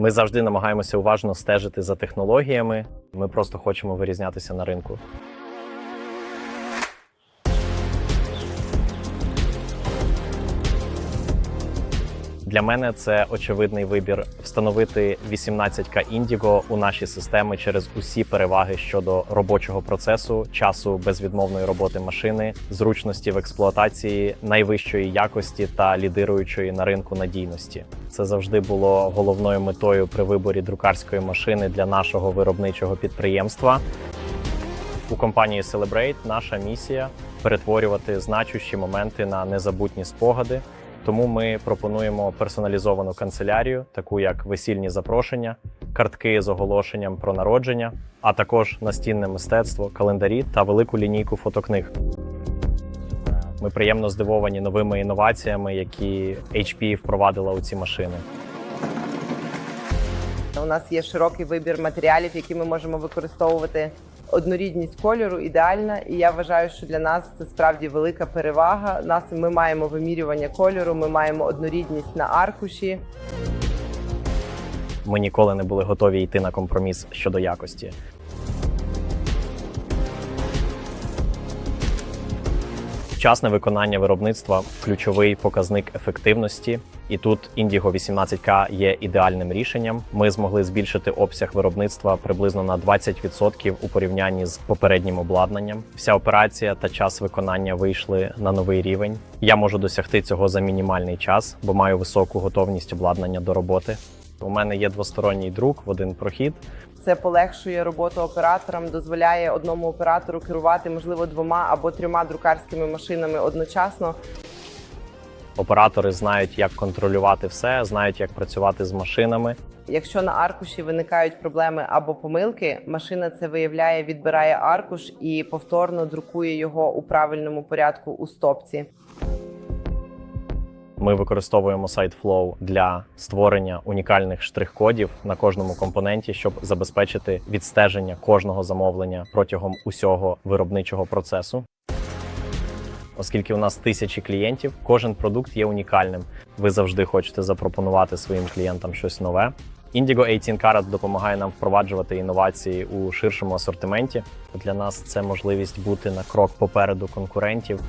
Ми завжди намагаємося уважно стежити за технологіями. Ми просто хочемо вирізнятися на ринку. Для мене це очевидний вибір встановити 18К Indigo у наші системи через усі переваги щодо робочого процесу, часу безвідмовної роботи машини, зручності в експлуатації, найвищої якості та лідируючої на ринку надійності. Це завжди було головною метою при виборі друкарської машини для нашого виробничого підприємства. У компанії Celebrate наша місія перетворювати значущі моменти на незабутні спогади. Тому ми пропонуємо персоналізовану канцелярію, таку як весільні запрошення, картки з оголошенням про народження, а також настінне мистецтво, календарі та велику лінійку фотокниг. Ми приємно здивовані новими інноваціями, які HP впровадила у ці машини. У нас є широкий вибір матеріалів, які ми можемо використовувати. Однорідність кольору ідеальна, і я вважаю, що для нас це справді велика перевага. Нас ми маємо вимірювання кольору, ми маємо однорідність на аркуші. Ми ніколи не були готові йти на компроміс щодо якості. Вчасне виконання виробництва ключовий показник ефективності, і тут Indigo 18K є ідеальним рішенням. Ми змогли збільшити обсяг виробництва приблизно на 20% у порівнянні з попереднім обладнанням. Вся операція та час виконання вийшли на новий рівень. Я можу досягти цього за мінімальний час, бо маю високу готовність обладнання до роботи. У мене є двосторонній друк в один прохід. Це полегшує роботу операторам, дозволяє одному оператору керувати можливо двома або трьома друкарськими машинами одночасно. Оператори знають, як контролювати все, знають, як працювати з машинами. Якщо на аркуші виникають проблеми або помилки, машина це виявляє, відбирає аркуш і повторно друкує його у правильному порядку у стопці. Ми використовуємо SiteFlow для створення унікальних штрих-кодів на кожному компоненті, щоб забезпечити відстеження кожного замовлення протягом усього виробничого процесу. Оскільки у нас тисячі клієнтів, кожен продукт є унікальним. Ви завжди хочете запропонувати своїм клієнтам щось нове. Indigo 18 Karat допомагає нам впроваджувати інновації у ширшому асортименті. Для нас це можливість бути на крок попереду конкурентів.